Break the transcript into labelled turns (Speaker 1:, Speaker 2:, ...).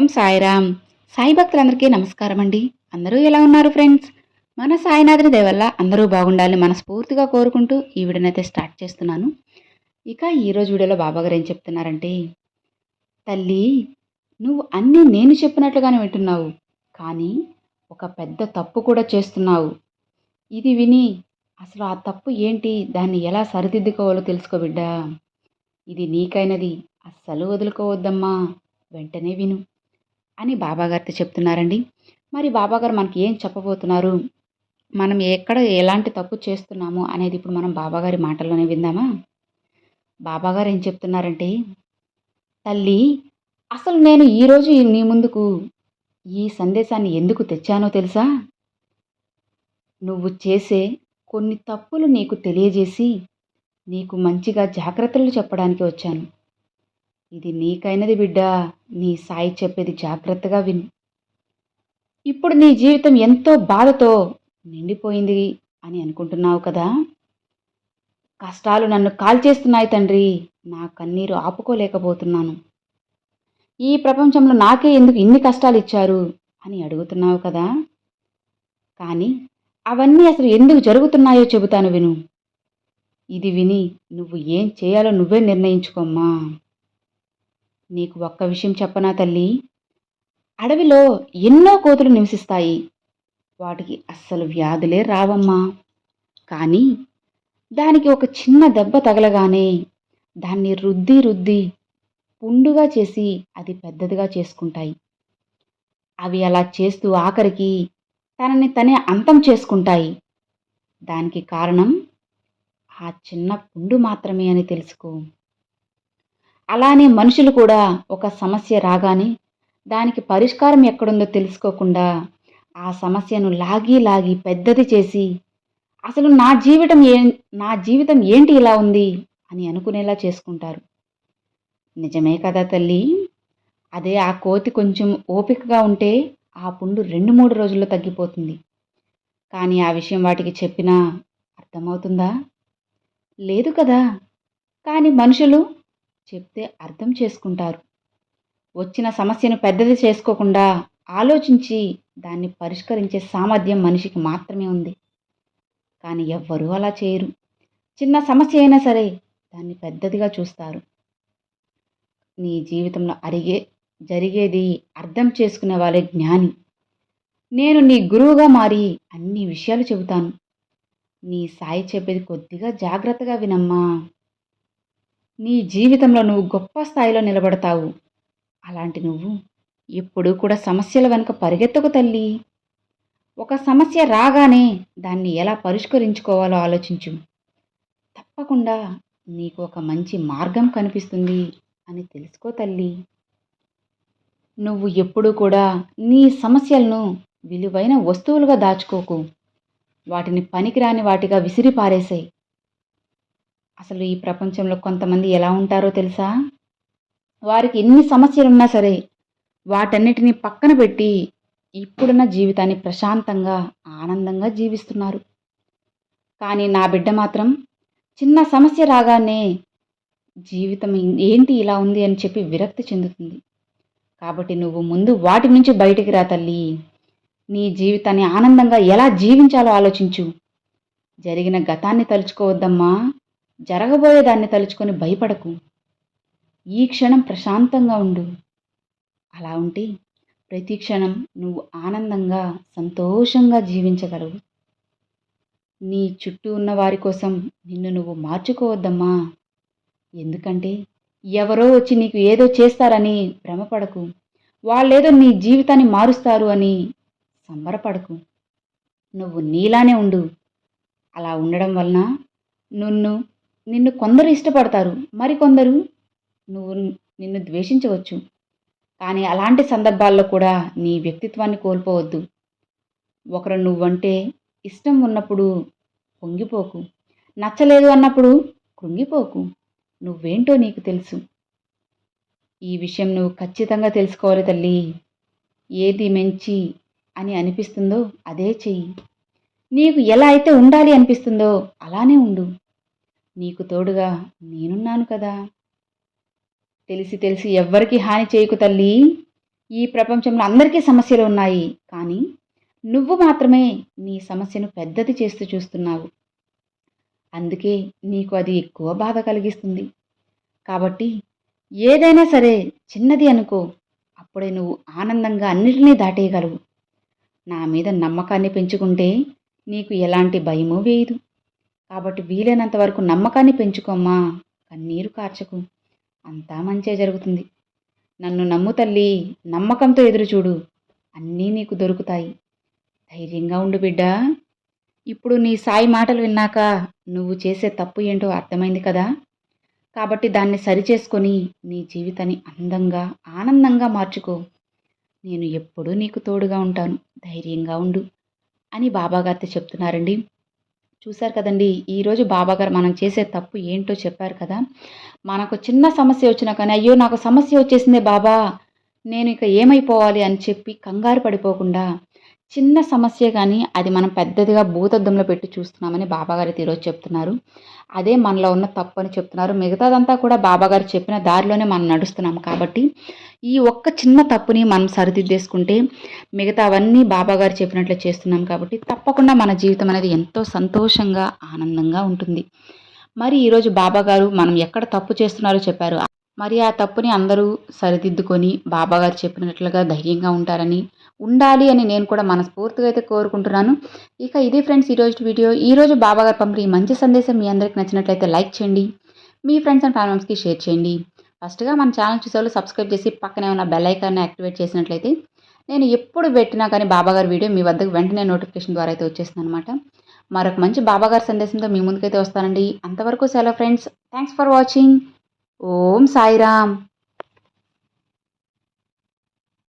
Speaker 1: ఓం సాయిరామ్. సాయి భక్తులందరికీ నమస్కారం అండి అందరూ ఎలా ఉన్నారు ఫ్రెండ్స్? మన సాయినాథుని దేవల్ల అందరూ బాగుండాలని మనస్ఫూర్తిగా కోరుకుంటూ ఈ వీడియోనైతే స్టార్ట్ చేస్తున్నాను. ఇక ఈరోజు వీడియోలో బాబాగారు ఏం చెప్తున్నారంటే తల్లి నువ్వు అన్నీ నేను చెప్పినట్లుగానే వింటున్నావు కానీ ఒక పెద్ద తప్పు కూడా చేస్తున్నావు. ఇది విని అసలు ఆ తప్పు ఏంటి? దాన్ని ఎలా సరిదిద్దుకోవాలో తెలుసుకో బిడ్డా. ఇది నీకైనది అస్సలు వదులుకోవద్దమ్మా. వెంటనే విను. అని బాబాగారితో చెప్తున్నారండి. మరి బాబాగారు మనకి ఏం చెప్పబోతున్నారు? మనం ఎక్కడ ఎలాంటి తప్పు చేస్తున్నాము అనేది ఇప్పుడు మనం బాబాగారి మాటల్లోనే విందామా? బాబాగారు ఏం చెప్తున్నారంటే తల్లి అసలు నేను ఈరోజు నీ ముందుకు ఈ సందేశాన్ని ఎందుకు తెచ్చానో తెలుసా? నువ్వు చేసే కొన్ని తప్పులు నీకు తెలియజేసి నీకు మంచిగా జాగ్రత్తలు చెప్పడానికి వచ్చాను. ఇది నీకైనది బిడ్డా. నీ సాయి చెప్పేది జాగ్రత్తగా విను. ఇప్పుడు నీ జీవితం ఎంతో బాధతో నిండిపోయింది అని అనుకుంటున్నావు కదా? కష్టాలు నన్ను కాల్చేస్తున్నాయి తండ్రి. నా కన్నీరు ఆపుకోలేకపోతున్నాను. ఈ ప్రపంచంలో నాకే ఎందుకు ఇన్ని కష్టాలు ఇచ్చారు అని అడుగుతున్నావు కదా? కానీ అవన్నీ అసలు ఎందుకు జరుగుతున్నాయో చెబుతాను విను. ఇది విని నువ్వు ఏం చేయాలో నువ్వే నిర్ణయించుకోమ్మా. నీకు ఒక్క విషయం చెప్పనా తల్లి? అడవిలో ఎన్నో కోతులు నివసిస్తాయి. వాటికి అస్సలు వ్యాధులే రావమ్మా. కానీ దానికి ఒక చిన్న దెబ్బ తగలగానే దాన్ని రుద్ది రుద్ది పుండుగా చేసి అది పెద్దదిగా చేసుకుంటాయి. అవి అలా చేస్తూ ఆఖరికి తనని తనే అంతం చేసుకుంటాయి. దానికి కారణం ఆ చిన్న పుండు మాత్రమే అని తెలుసుకో. అలానే మనుషులు కూడా ఒక సమస్య రాగానే దానికి పరిష్కారం ఎక్కడుందో తెలుసుకోకుండా ఆ సమస్యను లాగి లాగి పెద్దది చేసి అసలు నా జీవితం ఏ నా జీవితం ఏంటి ఇలా ఉంది? అని అనుకునేలా చేసుకుంటారు. నిజమే కదా తల్లి. అదే ఆ కోతి కొంచెం ఓపికగా ఉంటే ఆ పుండు రెండు మూడు రోజుల్లో తగ్గిపోతుంది. కానీ ఆ విషయం వాటికి చెప్పినా అర్థమవుతుందా? లేదు కదా. కానీ మనుషులు చెప్తే అర్థం చేసుకుంటారు. వచ్చిన సమస్యను పెద్దది చేసుకోకుండా ఆలోచించి దాన్ని పరిష్కరించే సామర్థ్యం మనిషికి మాత్రమే ఉంది. కానీ ఎవ్వరూ అలా చేయరు. చిన్న సమస్య అయినా సరే దాన్ని పెద్దదిగా చూస్తారు. నీ జీవితంలో అరిగే జరిగేది అర్థం చేసుకునే వాళ్ళే జ్ఞాని. నేను నీ గురువుగా మారి అన్ని విషయాలు చెబుతాను. నీ సాయి చెప్పేది కొద్దిగా జాగ్రత్తగా వినమ్మా. నీ జీవితంలో నువ్వు గొప్ప స్థాయిలో నిలబడతావు. అలాంటి నువ్వు ఎప్పుడూ కూడా సమస్యల వెనుక పరిగెత్తకు తల్లి. ఒక సమస్య రాగానే దాన్ని ఎలా పరిష్కరించుకోవాలో ఆలోచించు. తప్పకుండా నీకు ఒక మంచి మార్గం కనిపిస్తుంది అని తెలుసుకో తల్లి. నువ్వు ఎప్పుడూ కూడా నీ సమస్యలను విలువైన వస్తువులుగా దాచుకోకు. వాటిని పనికిరాని వాటిగా విసిరి పారేసాయి అసలు ఈ ప్రపంచంలో కొంతమంది ఎలా ఉంటారో తెలుసా? వారికి ఎన్ని సమస్యలు ఉన్నా సరే వాటన్నిటిని పక్కన పెట్టి ఇప్పుడున్న జీవితాన్ని ప్రశాంతంగా ఆనందంగా జీవిస్తున్నారు. కానీ నా బిడ్డ మాత్రం చిన్న సమస్య రాగానే జీవితం ఏంటి ఇలా ఉంది అని చెప్పి విరక్తి చెందుతుంది. కాబట్టి నువ్వు ముందు వాటి నుంచి బయటికి రా తల్లి. నీ జీవితాన్ని ఆనందంగా ఎలా జీవించాలో ఆలోచించు. జరిగిన గతాన్ని తలుచుకోవద్దమ్మా. జరగబోయే దాన్ని తలుచుకొని భయపడకు. ఈ క్షణం ప్రశాంతంగా ఉండు. అలా ఉంటే ప్రతి క్షణం నువ్వు ఆనందంగా సంతోషంగా జీవించగలవు. నీ చుట్టూ ఉన్న వారి కోసం నిన్ను నువ్వు మార్చుకోవద్దమ్మా. ఎందుకంటే ఎవరో వచ్చి నీకు ఏదో చేస్తారని భ్రమపడకు. వాళ్ళేదో నీ జీవితాన్ని మారుస్తారు అని సంబరపడకు. నువ్వు నీలానే ఉండు. అలా ఉండడం వలన నిన్ను నిన్ను కొందరు ఇష్టపడతారు. మరికొందరు నువ్వు నిన్ను ద్వేషించవచ్చు. కానీ అలాంటి సందర్భాల్లో కూడా నీ వ్యక్తిత్వాన్ని కోల్పోవద్దు. ఒకరు నువ్వంటే ఇష్టం ఉన్నప్పుడు పొంగిపోకు నచ్చలేదు అన్నప్పుడు కృంగిపోకు. నువ్వేంటో నీకు తెలుసు. ఈ విషయం నువ్వు ఖచ్చితంగా తెలుసుకోవాలి తల్లి. ఏది మంచి అని అనిపిస్తుందో అదే చెయ్యి. నీకు ఎలా అయితే ఉండాలి అనిపిస్తుందో అలానే ఉండు. నీకు తోడుగా నేనున్నాను కదా. తెలిసి తెలిసి ఎవ్వరికి హాని చేయకు తల్లి. ఈ ప్రపంచంలో అందరికీ సమస్యలు ఉన్నాయి. కానీ నువ్వు మాత్రమే నీ సమస్యను పెద్దది చేస్తూ చూస్తున్నావు. అందుకే నీకు అది ఎక్కువ బాధ కలిగిస్తుంది. కాబట్టి ఏదైనా సరే చిన్నది అనుకో. అప్పుడే నువ్వు ఆనందంగా అన్నిటినీ దాటేయగలవు. నా మీద నమ్మకాన్ని పెంచుకుంటే నీకు ఎలాంటి భయమూ వేయదు. కాబట్టి వీలైనంత వరకు నమ్మకాన్ని పెంచుకోమ్మా. కన్నీరు కార్చకు. అంతా మంచే జరుగుతుంది. నన్ను నమ్ము తల్లి నమ్మకంతో ఎదురు చూడు. అన్నీ నీకు దొరుకుతాయి. ధైర్యంగా ఉండు బిడ్డా. ఇప్పుడు నీ సాయి మాటలు విన్నాక నువ్వు చేసే తప్పు ఏంటో అర్థమైంది కదా? కాబట్టి దాన్ని సరిచేసుకొని నీ జీవితాన్ని అందంగా ఆనందంగా మార్చుకో. నేను ఎప్పుడూ నీకు తోడుగా ఉంటాను. ధైర్యంగా ఉండు అని బాబాగారితో చెప్తున్నారండి. చూశారు కదండి ఈరోజు బాబాగారు మనం చేసే తప్పు ఏంటో చెప్పారు కదా. మనకు చిన్న సమస్య వచ్చినా కానీ అయ్యో నాకు సమస్య వచ్చేసిందే బాబా నేను ఇక ఏమైపోవాలి అని చెప్పి కంగారు పడిపోకుండా చిన్న సమస్య కానీ అది మనం పెద్దదిగా భూతద్దంలో పెట్టి చూస్తున్నామని బాబాగారు ఈరోజు చెప్తున్నారు. అదే మనలో ఉన్న తప్పు అని చెప్తున్నారు. మిగతాదంతా కూడా బాబాగారు చెప్పిన దారిలోనే మనం నడుస్తున్నాం కాబట్టి ఈ ఒక్క చిన్న తప్పుని మనం సరిదిద్దేసుకుంటే మిగతావన్నీ బాబాగారు చెప్పినట్లు చేస్తున్నాం కాబట్టి తప్పకుండా మన జీవితం అనేది ఎంతో సంతోషంగా ఆనందంగా ఉంటుంది. మరి ఈరోజు బాబాగారు మనం ఎక్కడ తప్పు చేస్తున్నారో చెప్పారు. మరి ఆ తప్పుని అందరూ సరిదిద్దుకొని బాబాగారు చెప్పినట్లుగా ధైర్యంగా ఉంటారని ఉండాలి అని నేను కూడా మనస్ఫూర్తిగా అయితే కోరుకుంటున్నాను. ఇక ఇది ఫ్రెండ్స్ ఈరోజు వీడియో. ఈరోజు బాబాగారు పంపిణీ మంచి సందేశం మీ అందరికి నచ్చినట్లయితే లైక్ చేయండి. మీ ఫ్రెండ్స్ అండ్ ఫ్యామిలీస్కి షేర్ చేయండి. ఫస్ట్గా మన ఛానల్ చూసేవాళ్ళు సబ్స్క్రైబ్ చేసి పక్కనే ఉన్న బెల్ ఐకాన్ని యాక్టివేట్ చేసినట్లయితే నేను ఎప్పుడు పెట్టినా కానీ బాబాగారి వీడియో మీ వద్దకు వెంటనే నోటిఫికేషన్ ద్వారా అయితే వచ్చేస్తుంది అనమాట మరొక మంచి బాబాగారి సందేశంతో మీ ముందుకైతే వస్తానండి. అంతవరకు సెలవు friends. Thanks for watching. Om Sairam